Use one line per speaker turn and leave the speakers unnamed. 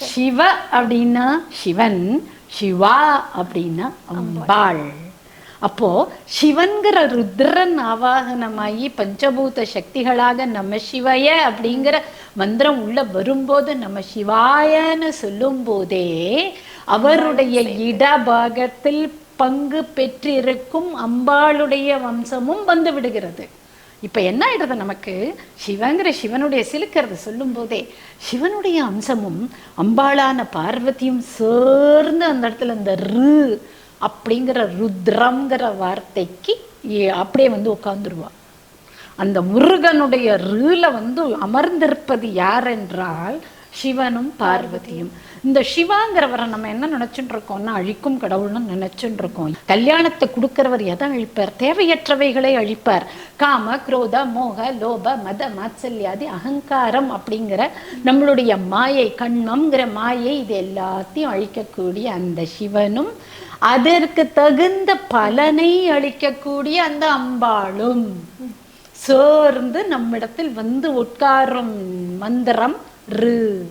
சிவ அப்படின்னா சிவன் சிவா அப்படின்னா அம்பாள். அப்போ சிவன்கிற ருத்ரன் ஆவாகனமாகி பஞ்சபூத சக்திகளாக நம்ம சிவய அப்படிங்கிற மந்திரம் உள்ள வரும்போது நம்ம சிவாயன்னு சொல்லும் போதே அவருடைய இடபாகத்தில் பங்கு பெற்றிருக்கும் அம்பாளுடைய வம்சமும் வந்து விடுகிறது. இப்ப என்ன ஆயிடுது நமக்கு? சிவங்கிற சிவனுடைய சிலுக்கிறது சொல்லும் போதே சிவனுடைய அம்சமும் அம்பாளான பார்வதியும் சேர்ந்து அந்த இடத்துல இந்த ரு அப்படிங்கிற ருத்ரங்கிற வார்த்தைக்கு ஏ- அப்படியே வந்து உட்காந்துருவா அந்த முருகனுடைய ருல வந்து அமர்ந்திருப்பது யார் என்றால் சிவனும் பார்வதியும். இந்த சிவாங்கிறவரை நம்ம என்ன நினைச்சுட்டு இருக்கோம்னா அழிக்கும் கடவுள்னு நினைச்சுட்டு இருக்கோம் கல்யாணத்தை கொடுக்கிறவர் எதை அழிப்பார்? தேவையற்றவைகளை அழிப்பார். காம குரோத மோக லோப மத மாத்சல்யாதி அகங்காரம் அப்படிங்கிற நம்மளுடைய மாயை கண்ணம்ங்கிற மாயை இது எல்லாத்தையும் அழிக்கக்கூடிய அந்த சிவனும் அதற்கு தகுந்த பலனை அளிக்கக்கூடிய அந்த அம்பாளும். சேர்ந்து நம்மிடத்தில் வந்து உட்காரும் மந்திரம் ரு